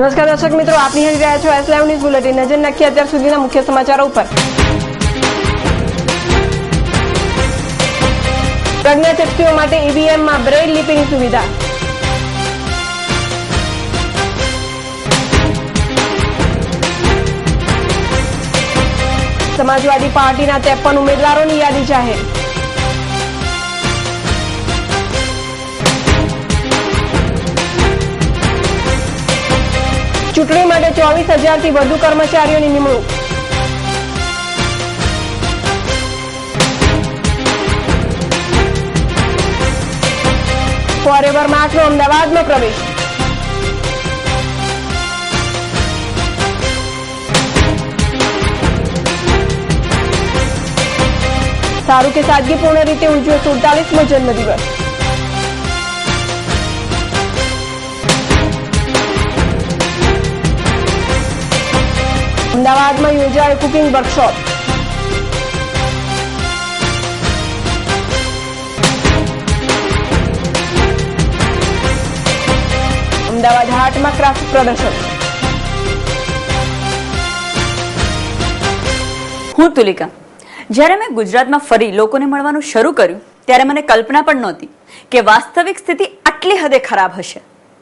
નમસ્કાર દર્શક મિત્રો, આપ નિહાળી રહ્યા છો એસ લાઈવ ન્યૂઝ બુલેટિન. નજર નાખીએ અત્યાર સુધીના મુખ્ય સમાચારો ઉપર. પ્રજ્ઞાચક્ષુઓ માટે ઈવીએમમાં બ્રેઇલ લિપિની સુવિધા. સમાજવાદી પાર્ટીના ત્રેપન ઉમેદવારોની યાદી જાહેર. ચૂંટણી માટે ચોવીસ હજારથી વધુ કર્મચારીઓની નિમણૂક. ફોરેવર માર્ચનો અમદાવાદનો પ્રવેશ. સારું કે સાદગીપૂર્ણ રીતે ઉજવ્યો સુડતાલીસમો જન્મદિવસ. અમદાવાદમાં યોજાયો કુકિંગ વર્કશોપ. અમદાવાદ હાટમાં ક્રાફ્ટ પ્રદર્શન. હું તુલિકા. જ્યારે મેં ગુજરાતમાં ફરી લોકોને મળવાનું શરૂ કર્યું, ત્યારે મને કલ્પના પણ નહોતી કે વાસ્તવિક સ્થિતિ આટલી હદે ખરાબ હશે.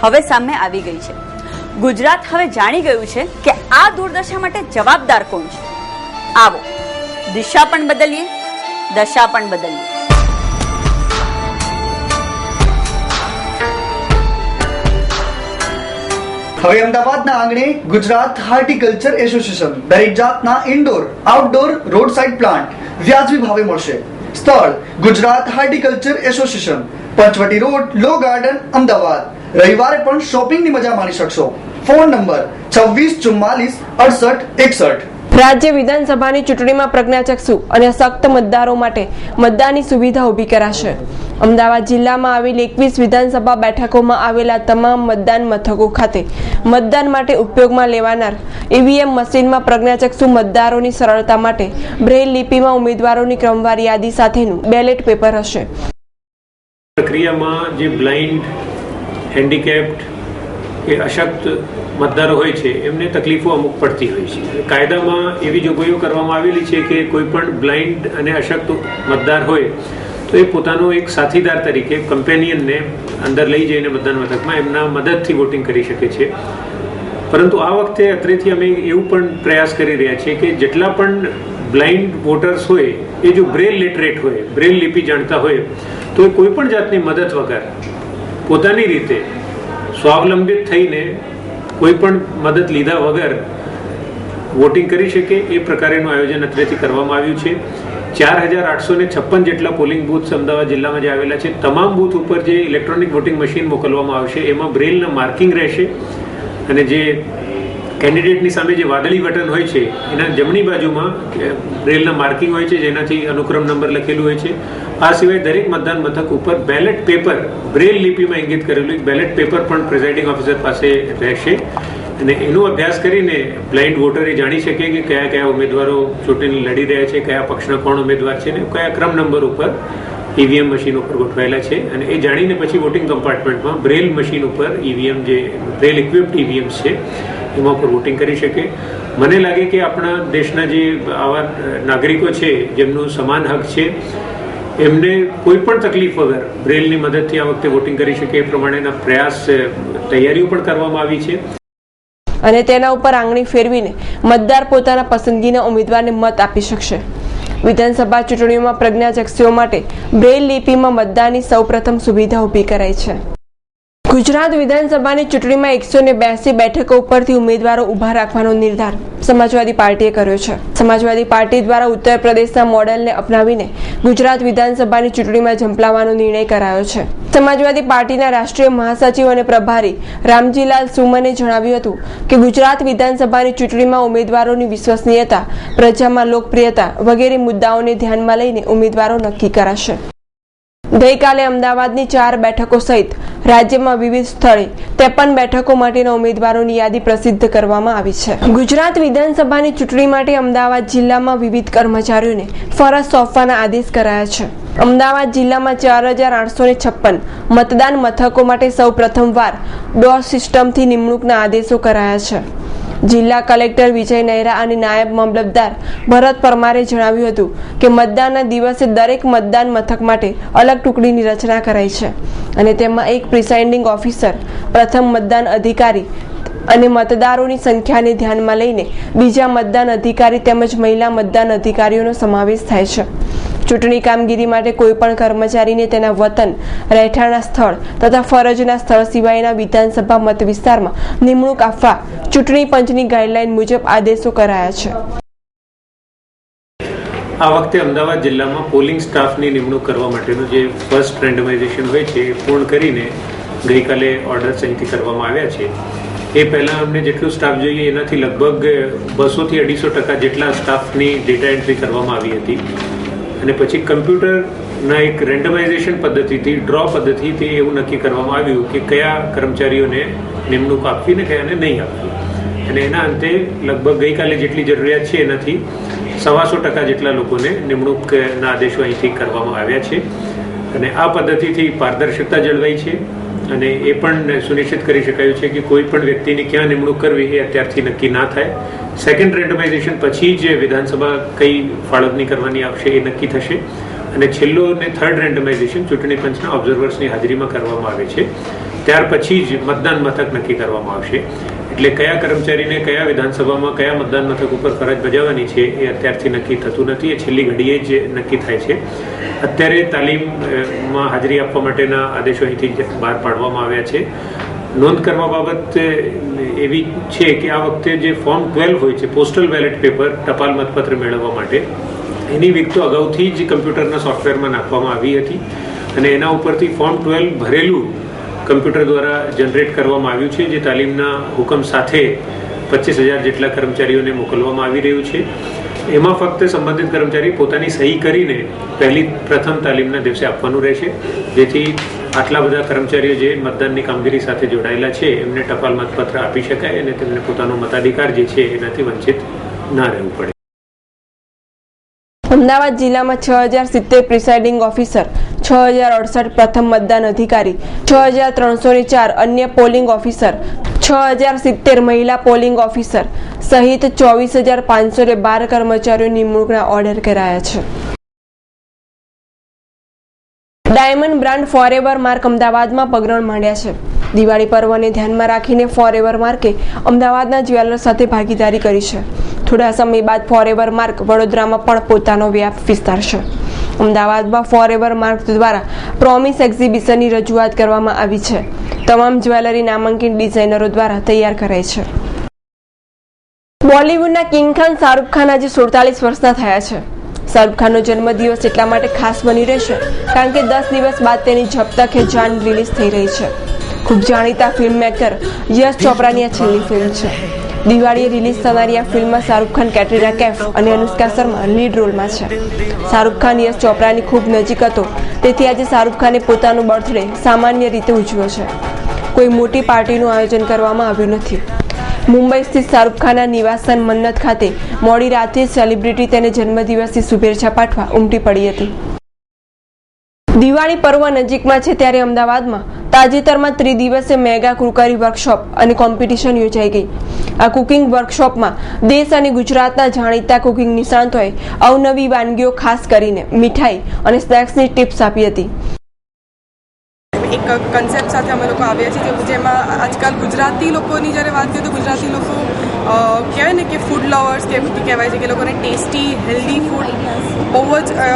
હવે સામે આવી ગઈ છે. ગુજરાત હવે જાણી ગયું છે કે આ દુર્દશા માટે જવાબદાર કોણ છે. આવો, દિશા પણ બદલીએ, દશા પણ બદલીએ. હવે અમદાવાદના આંગણે ગુજરાત હાર્ટિકલ્ચર એસોસિએશન, દરેક જાતના indoor outdoor road side plant વ્યાજબી ભાવે મળશે. સ્થળ, Gujarat horticulture association, Panchavati road law garden Ahmedabad. રવિવારે પણ શોપિંગની મજા માણી શકશો. ફોન નંબર છવ્વીસ ચુમ્માલીસ અડસઠ એકસઠ. રાજ્ય વિધાનસભાની ચૂંટણીમાં પ્રજ્ઞાચક્ષુ અને સખ્ત મતદારો માટે મતદાનની સુવિધા ઊભી કરાશે. અમદાવાદ જિલ્લામાં આવેલી એકવીસ વિધાનસભા બેઠકોમાં આવેલા તમામ મતદાન મથકો ખાતે મતદાન માટે ઉપયોગમાં લેવાનાર ઈવીએમ મશીનમાં પ્રજ્ઞાચક્ષુ મતદારોની સરળતા માટે બ્રેઇલ લિપિમાં ઉમેદવારોની ક્રમવાર યાદી સાથેનું બેલેટ પેપર હશે. પ્રક્રિયામાં જે બ્લાઇન્ડ હેન્ડીકેપ્ડ કે અશક્ત મતદારો હોય છે, એમને તકલીફો અમુક પડતી હોય છે. કાયદામાં એવી જોગવાઈઓ કરવામાં આવેલી છે કે કોઈ પણ બ્લાઇન્ડ અને અશક્ત મતદાર હોય, તો એ પોતાનો એક સાથીદાર તરીકે કમ્પેનિયનને અંદર લઈ જઈને મતદાન મથકમાં એમના મદદથી વોટિંગ કરી શકે છે. પરંતુ આ વખતે અત્રેથી અમે એવું પણ પ્રયાસ કરી રહ્યા છીએ કે જેટલા પણ બ્લાઇન્ડ વોટર્સ હોય, એ જો બ્રેલ લિટરેટ હોય, બ્રેલ લિપિ જાણતા હોય, તો કોઈ પણ જાતની મદદ વગર પોતાની રીતે સ્વાવલંબિત થઈને કોઈ પણ મદદ લીધા વગર વોટિંગ કરી શકે એ પ્રકારેનું આયોજન અત્રેથી કરવામાં આવ્યું છે. ચાર હજાર આઠસો ને છપ્પન જેટલા પોલિંગ બૂથ અમદાવાદ જિલ્લામાં જે આવેલા છે. તમામ બૂથ ઉપર જે ઇલેક્ટ્રોનિક વોટિંગ મશીન મોકલવામાં આવશે, એમાં બ્રેલના માર્કિંગ રહેશે અને જે કેન્ડિડેટની સામે જે વાદળી બટન હોય છે, એના જમણી બાજુમાં બ્રેલના માર્કિંગ હોય છે, જેનાથી અનુક્રમ નંબર લખેલું હોય છે. આ સિવાય દરેક મતદાન મથક ઉપર બેલેટ પેપર, બ્રેલ લિપિમાં ઇંગિત કરેલું બેલેટ પેપર પણ પ્રિઝાઇડિંગ ઓફિસર પાસે રહેશે. અને એનો અભ્યાસ કરીને બ્લાઇન્ડ વોટર એ જાણી શકે કે કયા કયા ઉમેદવારો ચૂંટણી લડી રહ્યા છે, કયા પક્ષના કોણ ઉમેદવાર છે ને કયા ક્રમ નંબર ઉપર ઈવીએમ મશીન ઉપર ગોઠવાયેલા છે અને એ જાણીને પછી વોટિંગ કમ્પાર્ટમેન્ટમાં બ્રેલ મશીન ઉપર ઈવીએમ જે બ્રેલ ઇક્વિપ્ડ ઈવીએમ્સ છે, એમાં ઉપર વોટિંગ કરી શકે. મને લાગે કે આપણા દેશના જે આવા નાગરિકો છે, જેમનું સમાન હક છે, એમને કોઈ પણ તકલીફ વગર બ્રેલની મદદથી આ વખતે વોટિંગ કરી શકે એ પ્રમાણેના પ્રયાસ તૈયારીઓ પણ કરવામાં આવી છે. અને તેના ઉપર આંગળી ફેરવીને મતદાર પોતાના પસંદગીના ઉમેદવારને મત આપી શકશે. વિધાનસભા ચૂંટણીઓમાં પ્રજ્ઞાચક્ષુઓ માટે બ્રેઇલ લિપિમાં મતદાનની સૌપ્રથમ સુવિધા ઊભી કરાઈ છે. ગુજરાત વિધાનસભાની ચૂંટણીમાં એકસો ને બ્યાસી બેઠકો ઉપરથી ઉમેદવારો ઊભા રાખવાનો નિર્ધાર સમાજવાદી પાર્ટીએ કર્યો છે. સમાજવાદી પાર્ટી દ્વારા ઉત્તર પ્રદેશના મોડેલને અપનાવીને ગુજરાત વિધાનસભાની ચૂંટણીમાં ઝંપલાવવાનો નિર્ણય કરાયો છે. સમાજવાદી પાર્ટીના રાષ્ટ્રીય મહાસચિવ અને પ્રભારી રામજીલાલ સુમને જણાવ્યું હતું કે ગુજરાત વિધાનસભાની ચૂંટણીમાં ઉમેદવારોની વિશ્વસનીયતા, પ્રજામાં લોકપ્રિયતા વગેરે મુદ્દાઓને ધ્યાનમાં લઈને ઉમેદવારો નક્કી કરાશે. ગઈકાલે અમદાવાદની ચાર બેઠકો સહિત રાજ્યમાં વિવિધ સ્થળે ત્રેપન બેઠકો માટેના ઉમેદવારોની યાદી પ્રસિદ્ધ કરવામાં આવી છે. ગુજરાત વિધાનસભાની ચૂંટણી માટે અમદાવાદ જિલ્લામાં વિવિધ કર્મચારીઓને ફરજ સોંપવાના આદેશ કરાયા છે. અમદાવાદ જિલ્લામાં ચાર હજાર આઠસો ને છપ્પન મતદાન મથકો માટે સૌ પ્રથમવાર ડોર સિસ્ટમથી નિમણૂકના આદેશો કરાયા છે. જિલ્લા કલેક્ટર વિજય નહેરા અને નાયબ મામલતદાર ભરત પરમારે જણાવ્યું હતું કે મતદાનના દિવસે દરેક મતદાન મથક માટે અલગ ટુકડીની રચના કરાઈ છે અને તેમાં એક પ્રિસાઇન્ડિંગ ઓફિસર, પ્રથમ મતદાન અધિકારી અને મતદારોની સંખ્યાને ધ્યાનમાં લઈને બીજા મતદાન અધિકારી તેમજ મહિલા મતદાન અધિકારીઓનો સમાવેશ થાય છે. ચૂંટણી કામગીરી માટે કોઈપણ કર્મચારીને તેના વતન, રહેઠાણના સ્થળ તથા ફરજના સ્થળ સિવાયના વિધાનસભા મત વિસ્તારમાં નિમણૂક આપવા ચૂંટણી પંચની ગાઈડલાઈન મુજબ આદેશો કરાયા છે. આ વખતે અમદાવાદ જિલ્લામાં પોલિંગ સ્ટાફની નિમણૂક કરવા માટેનું જે ફર્સ્ટ રેન્ડમાઇઝેશન હોય છે એ પૂર્ણ કરીને ગઈકાલે ઓર્ડર અહીંથી કરવામાં આવ્યા છે. એ પહેલાં અમને જેટલું સ્ટાફ જોઈએ એનાથી લગભગ બસોથી અઢીસો ટકા જેટલા સ્ટાફની ડેટા એન્ટ્રી કરવામાં આવી હતી. અને પછી કમ્પ્યુટરના એક રેન્ડમાઇઝેશન પદ્ધતિથી ડ્રો પદ્ધતિથી એવું નક્કી કરવામાં આવ્યું કે કયા કર્મચારીઓને નિમણૂક આપવી ને કયાને નહીં આપવી. અને એના અંતે લગભગ ગઈકાલે જેટલી જરૂરિયાત છે એનાથી સવાસો ટકા જેટલા લોકોને નિમણૂકના આદેશો અહીંથી કરવામાં આવ્યા છે. અને આ પદ્ધતિથી પારદર્શકતા જળવાઈ છે. અને એ પણ સુનિશ્ચિત કરી શકાયું છે કે કોઈ પણ વ્યક્તિની ક્યાં નિમણૂક કરવી એ અત્યારથી નક્કી ના થાય. સેકન્ડ રેન્ડમાઇઝેશન પછી જ વિધાનસભા કઈ ફાળવણી કરવાની આવશે એ નક્કી થશે. અને છેલ્લો અને થર્ડ રેન્ડમાઇઝેશન ચૂંટણી પંચના ઓબ્ઝર્વર્સની હાજરીમાં કરવામાં આવે છે. ત્યાર પછી જ મતદાન મથક નક્કી કરવામાં આવશે. એટલે કયા કર્મચારીને કયા વિધાનસભામાં કયા મતદાન મથક ઉપર ફરજ બજાવવાની છે એ અત્યારથી નક્કી થતું નથી એ છેલ્લી ઘડીએ જ નક્કી થાય છે. અત્યારે તાલીમમાં હાજરી આપવા માટેના આદેશો અહીંથી બહાર પાડવામાં આવ્યા છે. નોંધ કરવા બાબત એવી છે કે આ વખતે જે ફોર્મ ટ્વેલ્વ હોય છે, પોસ્ટલ બેલેટ પેપર, ટપાલ મતપત્ર મેળવવા માટે, એની વિગતો અગાઉથી જ કમ્પ્યુટરના સોફ્ટવેરમાં નાખવામાં આવી હતી અને એના ઉપરથી ફોર્મ ટ્વેલ્વ ભરેલું કમ્પ્યુટર દ્વારા જનરેટ કરવામાં આવ્યું છે, જે તાલીમના હુકમ સાથે પચીસ હજાર જેટલા કર્મચારીઓને મોકલવામાં આવી રહ્યું છે. એમાં ફક્ત સંબંધિત કર્મચારી પોતાની સહી કરીને પહેલી પ્રથમ તાલીમના દિવસે આપવાનું રહેશે. જેથી આટલા બધા કર્મચારીઓ જે મતદાનની કામગીરી સાથે જોડાયેલા છે, એમને ટપાલ મતપત્ર આપી શકાય અને તેમને પોતાનો મતાધિકાર જે છે, એનાથી વંચિત ના રહેવું પડે. અમદાવાદ જિલ્લામાં છ હજાર સિત્તેર પ્રિસાઇડિંગ ઓફિસર, છ હજાર અડસઠ પ્રથમ મતદાન અધિકારી, છ હજાર ત્રણસો ચાર અન્ય પોલિંગ ઓફિસર, છ હજાર સિત્તેર મહિલા પોલિંગ ઓફિસર સહિત ચોવીસ હજાર પાંચસો બાર કર્મચારીઓ નિમણૂકના ઓર્ડર કરાયા છે. ડાયમંડ બ્રાન્ડ ફોરએવર માર્ક અમદાવાદમાં પગરણ માંડ્યા છે. દિવાળી પર્વને ધ્યાનમાં રાખીને ફોરેવર માર્કે અમદાવાદના જ્વેલર્સ સાથે ભાગીદારી કરી છે. થોડા સમય બાદ ફોરેવર માર્ક વડોદરામાં પણ પોતાનો વ્યાપ વિસ્તારશે. અમદાવાદમાં ફોરેવર માર્ક દ્વારા પ્રોમિસ એક્ઝિબિશનની રજૂઆત કરવામાં આવી છે. તમામ જ્વેલરી નામાંકિત ડિઝાઇનરો દ્વારા તૈયાર કરાઈ છે. બોલિવૂડના કિંગ ખાન શાહરૂખ ખાન આજે સુડતાલીસ વર્ષના થયા છે. શાહરૂખ ખાનનો જન્મદિવસ એટલા માટે ખાસ બની રહેશે, કારણ કે દસ દિવસ બાદ તેની જબ તક જાન રિલીઝ થઈ રહી છે. ખૂબ જાણીતા ફિલ્મ મેકર યશ ચોપરાની આ છેલ્લી ફિલ્મ છે. દિવાળીએ રિલીઝ થનારી આ ફિલ્મમાં શાહરૂખ ખાન, કેટરીના કેફ અને અનુષ્કા શર્મા લીડ રોલમાં છે. શાહરૂખ ખાન, યશ ચોપરાની ખૂબ નજીક હતો, તેથી આજે શાહરૂખ ખાને પોતાનો બર્થડે સામાન્ય રીતે ઉજવ્યો છે. કોઈ મોટી પાર્ટીનું આયોજન કરવામાં આવ્યું નથી. મુંબઈ સ્થિત શાહરૂખ ખાનના નિવાસસ્થાન મન્નત ખાતે મોડી રાતે સેલિબ્રિટી તેને જન્મદિવસની શુભેચ્છા પાઠવા ઉમટી પડી હતી. દિવાળી પર્વ નજીકમાં છે ત્યારે અમદાવાદમાં તાજેતરમાં ત્રિદિવસીય મેગા કુકરી વર્કશોપ અને કોમ્પિટિશન યોજાઈ ગઈ. આ કુકિંગ વર્કશોપમાં દેશ અને ગુજરાતના જાણીતા કુકિંગ નિષ્ણાંતોએ અવનવી વાનગીઓ ખાસ કરીને મીઠાઈ અને સ્નેક્સની ટિપ્સ આપી હતી. એક કન્સેપ્ટ સાથે અમે લોકો આવ્યા છીએ આજકાલ ગુજરાતી લોકોની જ્યારે વાત કરીએ તો ગુજરાતી લોકો કહેવાય ને કે ફૂડ લવર્સ કે કહેવાય છે કે લોકોને ટેસ્ટી હેલ્ધી ફૂડ બહુ જ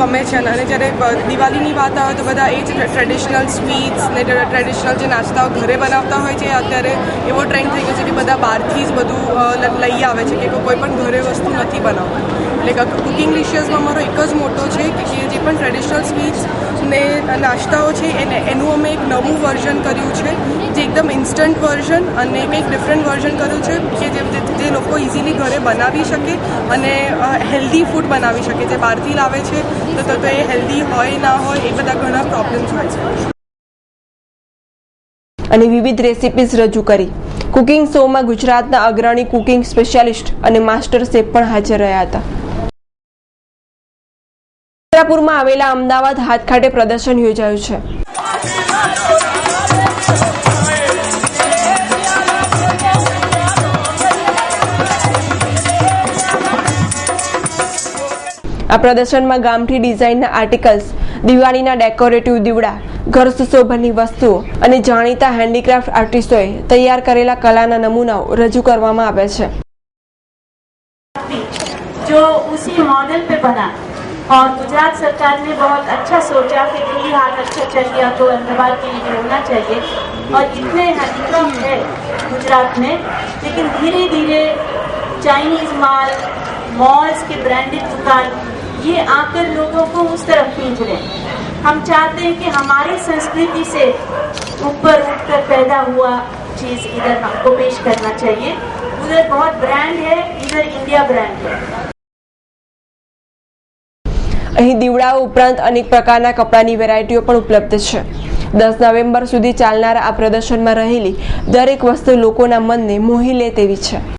ગમે છે. અને જ્યારે દિવાળીની વાત આવે તો બધા એ જ ટ્રેડિશનલ સ્વીટ્સ ને ટ્રેડિશનલ જે નાસ્તાઓ ઘરે બનાવતા હોય છે, અત્યારે એવો ટ્રેન્ડ થઈ ગયો છે કે બધા બહારથી જ બધું લઈ આવે છે કે કોઈ પણ ઘરે વસ્તુ નથી બનાવતા એટલે કુકિંગ લિશિયસમાં મારો એક જ મોટો છે કે જે પણ ટ્રેડિશનલ સ્વીટ્સ ને નાસ્તાઓ છે એને, એનું અમે એક નવું વર્ઝન કર્યું છે. એકદમ ઇન્સ્ટન્ટ વર્ઝન અને કંઈક ડિફરન્ટ વર્ઝન કર્યું છે કે જે લોકો ઇઝીલી ઘરે બનાવી શકે અને હેલ્ધી ફૂડ બનાવી શકે, જે બહારથી લાવે છે, તો તો એ હેલ્ધી હોય, ના હોય, એ બધા ઘણા પ્રોબ્લેમ્સ હોય છે. અને વિવિધ રેસિપીઝ રજૂ કરી. કુકિંગ શોમાં ગુજરાતના અગ્રણી કુકિંગ સ્પેશિયાલિસ્ટ અને માસ્ટર શેફ પણ હાજર રહ્યા હતા. વસ્ત્રાપુરમાં આવેલા અમદાવાદ હાથખાટે પ્રદર્શન યોજાયું છે. આ પ્રદર્શનમાં ગામઠી ડિઝાઇનના આર્ટિકલ્સ દિવાળીના ડેકોરેટિવ દીવડા ઘર સુશોભનની વસ્તુઓ અને જાણીતા હેન્ડીક્રાફ્ટ આર્ટિસ્ટોએ તૈયાર કરેલા કલાના નમૂનાઓ રજૂ કરવામાં આવ્યા છે जो उसी मॉडल पे बना और गुजरात सरकार ने बहुत अच्छा सोचा कि दिल्ली हाट अच्छा चल गया तो अहमदाबाद के लिए भी होना चाहिए और इतने हैंडीक्राफ्ट है गुजरात में लेकिन धीरे धीरे चाइनीज माल मॉल्स के ब्रांडेड दुकान ये आकर लोगों को उस तरफ खींच रहे हैं हम चाहते हैं कि हमारी संस्कृति से ऊपर उठकर पैदा हुआ चीज़ इधर हमको पेश करना चाहिए उधर बहुत ब्रांड है इधर इंडिया ब्रांड है અહીં દીવડાઓ ઉપરાંત અનેક પ્રકારના કપડાની વેરાયટીઓ પણ ઉપલબ્ધ છે દસ નવેમ્બર સુધી ચાલનારા આ પ્રદર્શનમાં રહેલી દરેક વસ્તુ લોકોના મનને મોહી લે તેવી છે